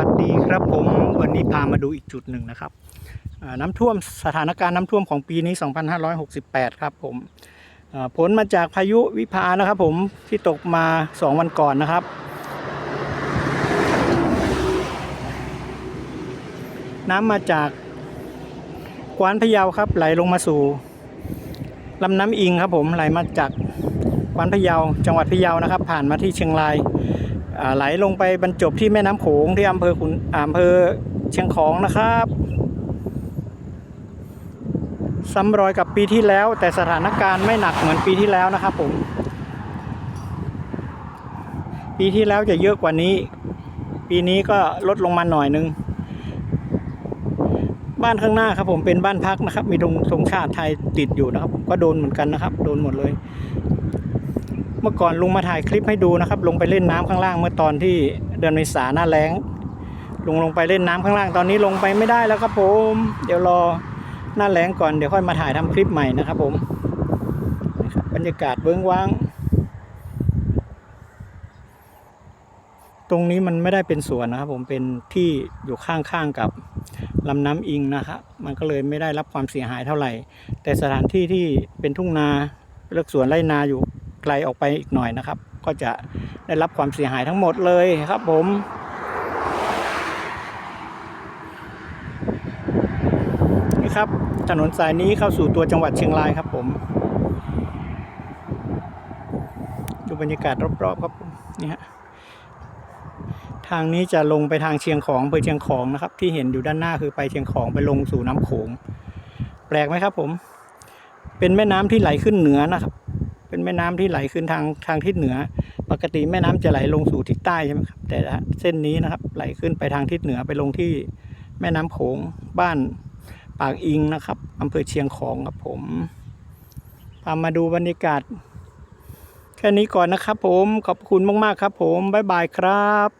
วัสดีครับผมวันนี้พามาดูอีกจุดหนึ่งนะครับน้ำท่วมสถานการณ์น้ำท่วมของปีนี้ 2568 ครับผมผลมาจากพายุวิภานะครับผมที่ตกมา 2 วันก่อนนะครับ น้ำมาจากกวานพะเยาครับ ไหลลงมาสู่ลำน้ำอิงครับผมไหลมาจากกวานพะเยาจังหวัดพะเยานะครับ ผ่านมาที่เชียงราย ไหลลงไปบรรจบที่แม่น้ำโขงที่อำเภอขุนอำเภอเชียงของนะครับซ้ำรอยกับปีที่แล้ว แต่สถานการณ์ไม่หนักเหมือนปีที่แล้วนะครับผม ปีที่แล้วจะเยอะกว่านี้ ปีนี้ก็ลดลงมาหน่อยนึง บ้านข้างหน้าครับผมเป็นบ้านพักนะครับ มีธงธงชาติไทยติดอยู่นะครับ ผมก็โดนเหมือนกันนะครับ โดนหมดเลย เมื่อก่อนลุงมาถ่ายคลิปให้ดูนะครับ ลงไปเล่นน้ำข้างล่างเมื่อตอนที่เดือนเมษาหน้าแล้งลุงลงไปเล่นน้ำข้างล่างตอนนี้ลงไปไม่ได้แล้วครับผม เดี๋ยวรอหน้าแล้งก่อนเดี๋ยวค่อยมาถ่ายทำคลิปใหม่นะครับผมบบรรยากาศเบื้องว่าง ตรงนี้มันไม่ได้เป็นสวนนะครับผมเป็นที่อยู่ข้างๆกับลำน้ำอิงนะครับมันก็เลยไม่ได้รับความเสียหายเท่าไหร่ แต่สถานที่ที่เป็นทุ่งนาเลือกสวนไร่นาอยู่ ไกลออกไปอีกหน่อยนะครับ ก็จะได้รับความเสียหายทั้งหมดเลยครับผมนี่ครับถนนสายนี้เข้าสู่ตัวจังหวัดเชียงรายครับผมดูบรรยากาศรอบๆครับผมนี่ฮะทางนี้จะลงไปทางเชียงของไปเชียงของนะครับ ที่เห็นอยู่ด้านหน้าคือไปเชียงของไปลงสู่น้ำโขงแปลกไหมครับผม เป็นแม่น้ำที่ไหลขึ้นเหนือนะครับ เป็นแม่น้ำที่ไหลขึ้นทางทางทิศเหนือ ปกติแม่น้ำจะไหลลงสู่ทิศใต้ใช่ไหมครับแต่เส้นนี้นะครับไหลขึ้นไปทางทิศเหนือไปลงที่แม่น้ำโขงบ้านปากอิงนะครับอำเภอเชียงของครับผมพามาดูบรรยากาศแค่นี้ก่อนนะครับผมขอบคุณมากๆครับผมบ๊ายบายครับ